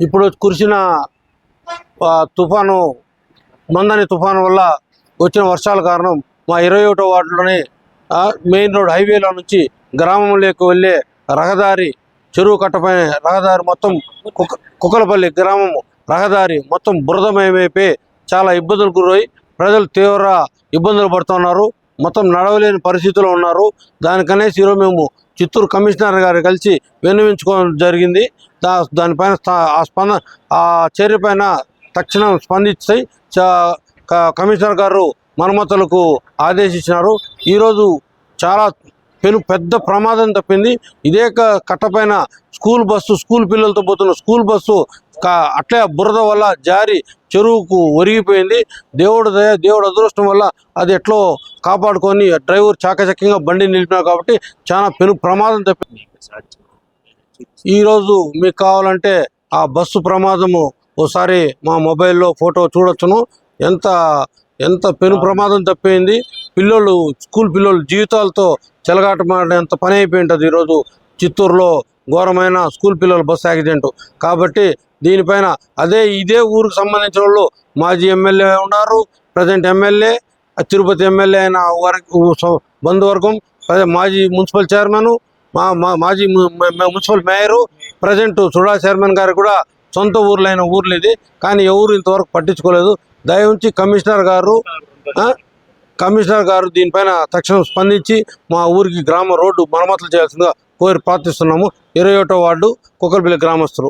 ఇప్పుడు కురిసిన తుఫాను మందని తుఫాను వల్ల వచ్చిన వర్షాల కారణం మా ఇరవై ఒకటో వార్డులోని మెయిన్ రోడ్ హైవేలో నుంచి గ్రామంలోకి వెళ్ళే రహదారి చెరువు కట్టపై రహదారి మొత్తం కుక్క కుక్కలపల్లి గ్రామం రహదారి మొత్తం బురదమయమైపోయి చాలా ఇబ్బందులు గురై ప్రజలు తీవ్ర ఇబ్బందులు పడుతున్నారు. మొత్తం నడవలేని పరిస్థితిలో ఉన్నారు. దానికనేసి ఈరోజు మేము చిత్తూరు కమిషనర్ గారు కలిసి విన్నవించుకోవడం జరిగింది. దా దానిపైన స్థా- ఆ స్పంద ఆ చర్య పైన తక్షణం స్పందించి కమిషనర్ గారు మరమ్మతులకు ఆదేశించినారు. ఈరోజు చాలా పెను పెద్ద ప్రమాదం తప్పింది. ఇదే కట్టపైన స్కూల్ బస్సు స్కూల్ పిల్లలతో పోతున్న స్కూల్ బస్సు అట్లే బురద వల్ల జారి చెరువుకు ఒరిగిపోయింది. దేవుడు దయ దేవుడు అదృష్టం వల్ల అది ఎట్లో కాపాడుకొని డ్రైవర్ చాకచక్యంగా బండి నిలిపినారు కాబట్టి చాలా పెను ప్రమాదం తప్పింది ఈరోజు మీకు కావాలంటే ఆ బస్సు ప్రమాదము ఓసారి మా మొబైల్లో ఫోటో చూడొచ్చును. ఎంత ఎంత పెను ప్రమాదం తప్పింది. పిల్లలు స్కూల్ పిల్లలు జీవితాలతో చెలగాటమాడేంత పని అయిపోయింటుంది ఈరోజు చిత్తూరులో ఘోరమైన స్కూల్ పిల్లల బస్సు యాక్సిడెంట్. కాబట్టి దీనిపైన అదే ఇదే ఊరికి సంబంధించిన వాళ్ళు మాజీ ఎమ్మెల్యే ఉన్నారు ప్రజెంట్ ఎమ్మెల్యే తిరుపతి ఎమ్మెల్యే అయిన వరకు బంధువర్గం అదే మాజీ మున్సిపల్ చైర్మన్ మా మా మాజీ municipal mayor present SUDA chairman గారు కూడా సొంత ఊర్లైన ఊర్లు ఇది కానీ ఎవరు ఇంతవరకు పట్టించుకోలేదు. దయవుంచి కమిషనర్ గారు ఆ, కమిషనర్ గారు దీనిపైన తక్షణం స్పందించి మా ఊరికి గ్రామ రోడ్డు మరమ్మతులు చేయాల్సిందిగా కోరి ప్రార్థిస్తున్నాము. ఇరవై ఒకటో వార్డు కుక్కలపల్లి గ్రామస్తులు.